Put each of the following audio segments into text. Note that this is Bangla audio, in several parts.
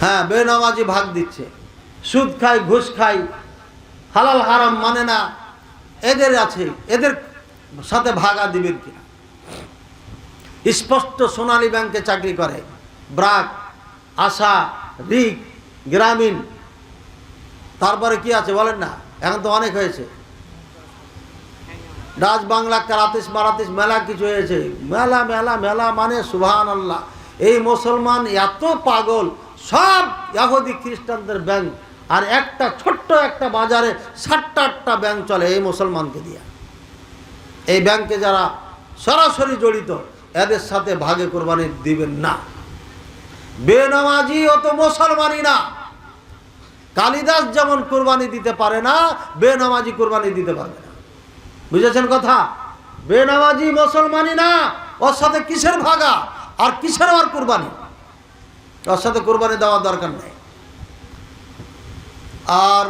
হ্যাঁ বেনামাজি ভাগ দিচ্ছে। সুদ খায় ঘুষ খায় হালাল, হারাম মানে না। এদের আছে, এদের সাথে ভাগা দিবেন কিনা? স্পষ্ট সোনালী ব্যাংকে চাকরি করে। ব্রাক, আশা, রিক, গ্রামীণ। তারপরে কি আছে বলেন না? এখন তো অনেক হয়েছে। ডাচ বাংলা কারাতিস মারাতিস মেলা কিছু হয়েছে। মেলা মেলা মেলা মানে সুবহান আল্লাহ এই মুসলমান এত পাগল সব ইয়াহুদি খ্রিস্টানদের ব্যাংক আর একটা ছোট্ট একটা বাজারে ষাটটা আটটা ব্যাংক চলে এই মুসলমানকে দিয়া। এই ব্যাংকে যারা সরাসরি জড়িত, এদের সাথে ভাগে কোরবানি দিবেন না। বেনামাজি অত মুসলমানই না। কালিদাস যেমন কোরবানি দিতে পারে না, বেনামাজি কোরবানি দিতে পারবে না। বুঝেছেন কথা? বেনামাজি মুসলমানই না, ওর সাথে কিসের ভাগা? আর কিসের আর কোরবানি? ওর সাথে কোরবানি দেওয়ার দরকার নেই। আর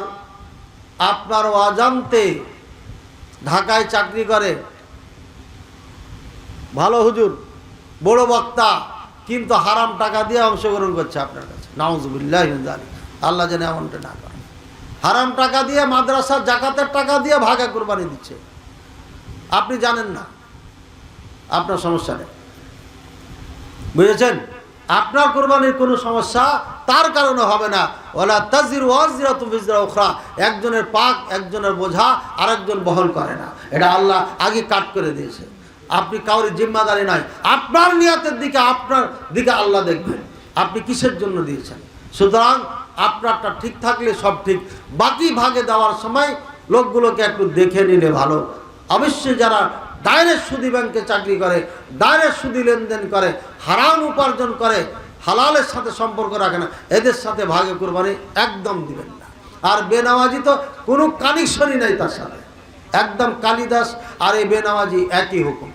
আপনার অজান্তে ঢাকায় চাকরি করে, ভালো হুজুর, বড় বক্তা, কিন্তু হারাম টাকা দিয়ে অংশগ্রহণ করছে আপনার কাছে। নাউজুবিল্লাহ আল্লাহ যেন এমনটা না করে হারাম টাকা দিয়ে মাদ্রাসার জাকাতের টাকা দিয়ে ভাগা কোরবানি দিচ্ছে। আপনি জানেন না। আপনার সমস্যা নেই। বুঝেছেন? আপনার কোরবানির কোনো সমস্যা, তার কারণে হবে না। ওলা তাজির ওয়াজিরা তুফিজরা ওখরা একজনের পাক, একজনের বোঝা, আরেকজন বহন করে না। এটা আল্লাহ আগে কাট করে দিয়েছে। আপনি কাউরি জিম্মাদারি নাই আপনার নিয়তের দিকে, আপনার দিকে আল্লাহ দেখবেন। আপনি কিসের জন্য দিয়েছেন? সুতরাং আপনারটা ঠিক থাকলে সব ঠিক। বাকি ভাগে দেওয়ার সময় লোকগুলোকে একটু দেখে নিলে ভালো। অবশ্যই যারা ডাইরেক্ট সুদি ব্যাংকে চাকরি করে ডাইরেক্ট সুদি লেনদেন করে, হারাম উপার্জন করে, হালালের সাথে সম্পর্ক রাখে না, এদের সাথে ভাগে কোরবানি একদম দিবেন না। আর বেনামাজি তো কোনো কানেকশনই নাই তার সাথে। একদম কালিদাস আর এই বেনামাজি একই হুকুম।